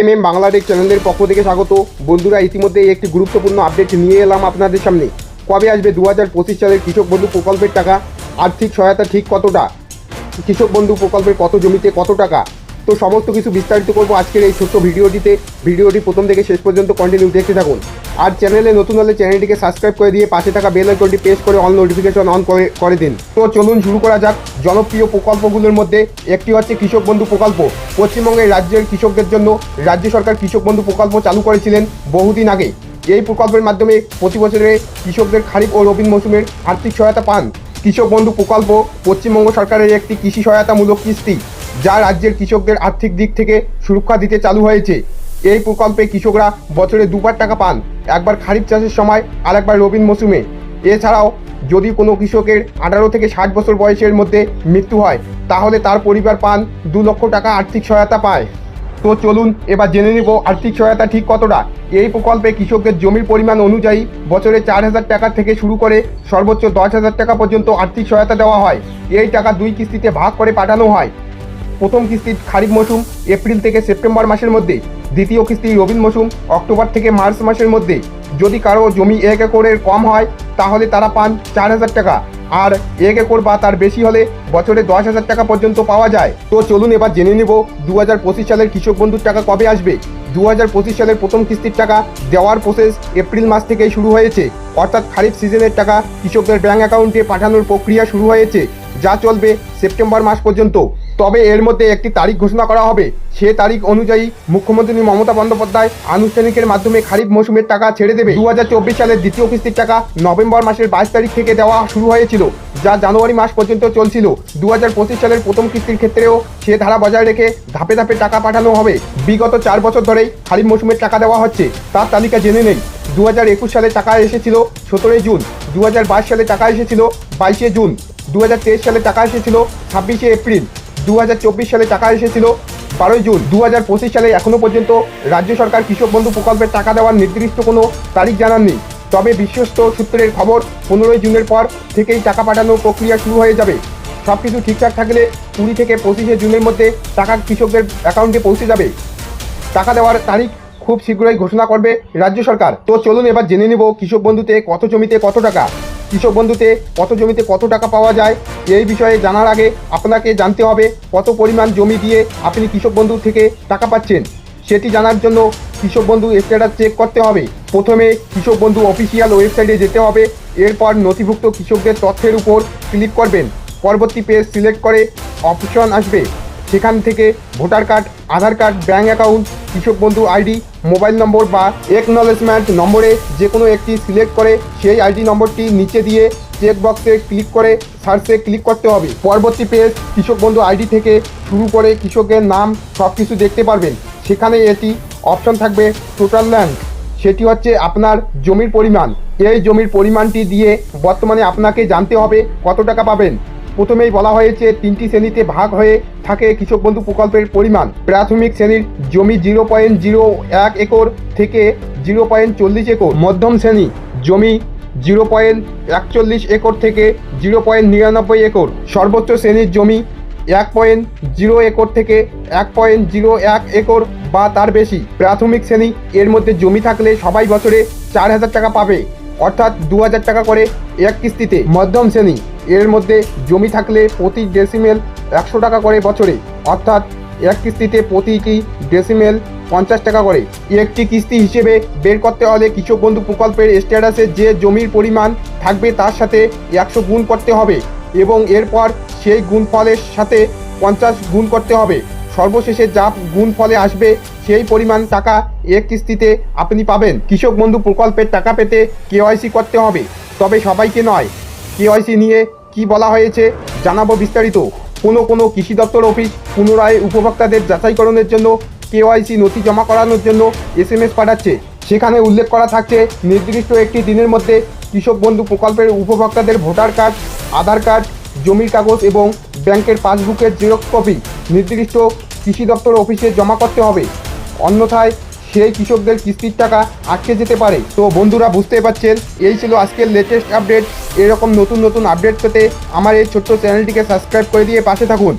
M M Bangladesh চ্যানেলের পক্ষ থেকে স্বাগত। বন্ধুরা, ইতিমধ্যে একটি গুরুত্বপূর্ণ আপডেট নিয়ে এলাম আপনাদের সামনে। কবে আসবে দু হাজার পঁচিশ সালের কৃষক বন্ধু প্রকল্পের টাকা? আর্থিক সহায়তা ঠিক কতটা? কৃষক বন্ধু প্রকল্পের কত জমিতে কত টাকা? তো সমস্ত কিছু বিস্তারিত করব আজকের এই ছোট্ট ভিডিওটিতে। ভিডিওটি প্রথম থেকে শেষ পর্যন্ত কন্টিনিউ দেখতে থাকুন। আর চ্যানেলে নতুন হলে চ্যানেলটিকে সাবস্ক্রাইব করে দিয়ে পাশে থাকা বেল আইকনটি প্রেস করে অল নোটিফিকেশন অন করে করে দিন। তো চলুন শুরু করা যাক জনপ্রিয় প্রকল্পগুলোর মধ্যে একটি হচ্ছে কৃষক বন্ধু প্রকল্প। পশ্চিমবঙ্গের রাজ্যের কৃষকদের জন্য রাজ্য সরকার কৃষক বন্ধু প্রকল্প চালু করেছিলেন বহুদিন আগে। এই প্রকল্পের মাধ্যমে প্রতি বছরে কৃষকদের খারিফ ও রবিন মৌসুমের আর্থিক সহায়তা পান। কৃষক বন্ধু প্রকল্প পশ্চিমবঙ্গ সরকারের একটি কৃষি সহায়তামূলক কিস্তি, যা রাজ্যের কৃষকদের আর্থিক দিক থেকে সুরক্ষা দিতে চালু হয়েছে। এই প্রকল্পে কৃষকরা বছরে দুবার টাকা পান, একবার খারিফ চাষের সময় আর একবার রবিন মৌসুমে। এছাড়াও, যদি কোনো কৃষকের আঠারো থেকে ষাট বছর বয়সের মধ্যে মৃত্যু হয়, তাহলে তার পরিবার পান দু লক্ষ টাকা আর্থিক সহায়তা পায়। তো চলুন, এবার জেনে নিব আর্থিক সহায়তা ঠিক কতটা। এই প্রকল্পে কৃষকদের জমির পরিমাণ অনুযায়ী বছরে চার হাজার টাকা থেকে শুরু করে সর্বোচ্চ দশ হাজার টাকা পর্যন্ত আর্থিক সহায়তা দেওয়া হয়। এই টাকা দুই কিস্তিতে ভাগ করে পাঠানো হয়। প্রথম কিস্তি খারিফ মৌসুম এপ্রিল থেকে সেপ্টেম্বর মাসের মধ্যে। দ্বিতীয় কিস্তি রবিন মৌসুম অক্টোবর থেকে মার্চ মাসের মধ্যে। যদি কারও জমি এক একরের কম হয়, তাহলে তারা পান চার হাজার টাকা। আর এক একর বা তার বেশি হলে বছরে দশ হাজার টাকা পর্যন্ত পাওয়া যায়। তো চলুন এবার জেনে নেব দু হাজার পঁচিশ সালের কৃষক বন্ধুর টাকা কবে আসবে। দু হাজার পঁচিশ সালের প্রথম কিস্তির টাকা দেওয়ার প্রসেস এপ্রিল মাস থেকেই শুরু হয়েছে। অর্থাৎ খারিফ সিজনের টাকা কৃষকদের ব্যাঙ্ক অ্যাকাউন্টে পাঠানোর প্রক্রিয়া শুরু হয়েছে। যা চলবে সেপ্টেম্বর মাস পর্যন্ত। তবে এর মধ্যে একটি তারিখ ঘোষণা করা হবে। সে তারিখ অনুযায়ী মুখ্যমন্ত্রী মমতা বন্দ্যোপাধ্যায় আনুষ্ঠানিকের মাধ্যমে খারিফ মৌসুমের টাকা ছেড়ে দেবে। দু সালের দ্বিতীয় কিস্তির টাকা নভেম্বর মাসের বাইশ তারিখ থেকে দেওয়া শুরু হয়েছিল, যা জানুয়ারি মাস পর্যন্ত চলছিল। দু হাজার পঁচিশ সালের প্রথম কিস্তির ক্ষেত্রেও সে ধারা বজায় রেখে ধাপে ধাপে টাকা পাঠানো হবে। বিগত চার বছর ধরেই খারিফ মৌসুমের টাকা দেওয়া হচ্ছে, তার তালিকা জেনে নেই। দু হাজার একুশ সালে টাকা এসেছিল সতেরোই জুন দু হাজার বাইশ সালে টাকা এসেছিল বাইশে জুন দু হাজার তেইশ সালে টাকা এসেছিল ছাব্বিশে এপ্রিল দু হাজার চব্বিশ সালে টাকা এসেছিল। বারোই জুন দু হাজার পঁচিশ সালে এখনও পর্যন্ত রাজ্য সরকার কৃষক বন্ধু প্রকল্পের টাকা দেওয়ার নির্দিষ্ট কোনো তারিখ জানাননি। তবে বিশ্বস্ত সূত্রের খবর, পনেরোই জুনের পর থেকেই টাকা পাঠানোর প্রক্রিয়া শুরু হয়ে যাবে। সব কিছু ঠিকঠাক থাকলে কুড়ি থেকে পঁচিশে জুনের মধ্যে টাকা কৃষকদের অ্যাকাউন্টে পৌঁছে যাবে। টাকা দেওয়ার তারিখ খুব শীঘ্রই ঘোষণা করবে রাজ্য সরকার। তো চলুন এবার জেনে নেব কৃষক বন্ধুতে কত জমিতে কত টাকা। কৃষক বন্ধুতে কত জমিতে কত টাকা পাওয়া যায়, এই বিষয়ে জানার আগে আপনাকে জানতে হবে কত পরিমাণ জমি দিয়ে আপনি কৃষক বন্ধু থেকে টাকা পাচ্ছেন। সেটি জানার জন্য কৃষক বন্ধু স্ট্যাটাস চেক করতে হবে। প্রথমে কৃষক বন্ধু অফিসিয়াল ওয়েবসাইটে যেতে হবে। এরপর নথিভুক্ত কৃষকদের তথ্যের উপর ক্লিক করবেন। পরবর্তী পেজ সিলেক্ট করে অপশন আসবে। সেখান থেকে voter card, Aadhaar card, bank account, Krishak Bandhu ID, mobile নম্বর বা একনলেজমেন্ট নম্বরে যে কোনো একটি সিলেক্ট করে সেই আইডি নম্বরটি নিচে দিয়ে চেক বক্সে ক্লিক করে সার্চে ক্লিক করতে হবে। পরবর্তী পেজ কৃষক বন্ধু আইডি থেকে শুরু করে কৃষকের নাম সব কিছু দেখতে পারবেন। সেখানে এটি অপশন থাকবে টোটাল ল্যান্ড সেটি হচ্ছে আপনার জমির পরিমাণ। এই জমির পরিমাণটি দিয়ে বর্তমানে আপনাকে জানতে হবে কত টাকা পাবেন। প্রথমেই বলা হয়েছে, তিনটি শ্রেণীতে ভাগ হয়ে থাকে কৃষক বন্ধু প্রকল্পের পরিমাণ। প্রাথমিক শ্রেণির জমি জিরো পয়েন্ট জিরো এক একর থেকে জিরো পয়েন্ট চল্লিশ একর। মধ্যম শ্রেণি জমি জিরো পয়েন্ট একচল্লিশ একর থেকে জিরো পয়েন্ট নিরানব্বই একর। সর্বোচ্চ শ্রেণির জমি এক পয়েন্ট জিরো একর থেকে এক পয়েন্ট জিরো এক একর বা তার বেশি। প্রাথমিক শ্রেণি এর মধ্যে জমি থাকলে সবাই বছরে চার হাজার টাকা পাবে, অর্থাৎ দু হাজার টাকা করে এক কিস্তিতে। মধ্যম শ্রেণি এর মধ্যে জমি থাকলে প্রতি ডেসিমেল একশো টাকা করে বছরে। অর্থাৎ এক কিস্তিতে প্রতিটি ডেসিমেল পঞ্চাশ টাকা করে। একটি কিস্তি হিসেবে বের করতে হলে কৃষক বন্ধু প্রকল্পের স্ট্যাটাসে যে জমির পরিমাণ থাকবে তার সাথে একশো গুণ করতে হবে এবং এরপর সেই গুণফলের সাথে পঞ্চাশ গুণ করতে হবে। সর্বশেষে যা গুণ ফলে আসবে সেই পরিমাণ টাকা এক কিস্তিতে আপনি পাবেন। কৃষক বন্ধু প্রকল্পের টাকা পেতে কেওয়াইসি করতে হবে। তবে সবাইকে নয় কেওয়াইসি নিয়ে কি বলা হয়েছে জানাব বিস্তারিত। কোনো কোনো কৃষি দপ্তর অফিস পুনরায় উপভোক্তাদের যাচাইকরণের জন্য কেওয়াইসি নথি জমা করানোর জন্য এস এম পাঠাচ্ছে। সেখানে উল্লেখ করা থাকছে, নির্দিষ্ট একটি দিনের মধ্যে কৃষক বন্ধু প্রকল্পের উপভোক্তাদের ভোটার কার্ড, আধার কার্ড, জমির কাগজ এবং ব্যাংকের পাসবুকের জেরক্স কপি নির্দিষ্ট কৃষি দপ্তর অফিসে জমা করতে হবে। অন্যথায় সেই কৃষকদের কিস্তির টাকা আটকে যেতে পারে। তো বন্ধুরা বুঝতে পারছেন, এই ছিল আজকের লেটেস্ট আপডেট এরকম নতুন নতুন আপডেট পেতে আমার এই ছোট্ট চ্যানেলটিকে সাবস্ক্রাইব করে দিয়ে পাশে থাকুন।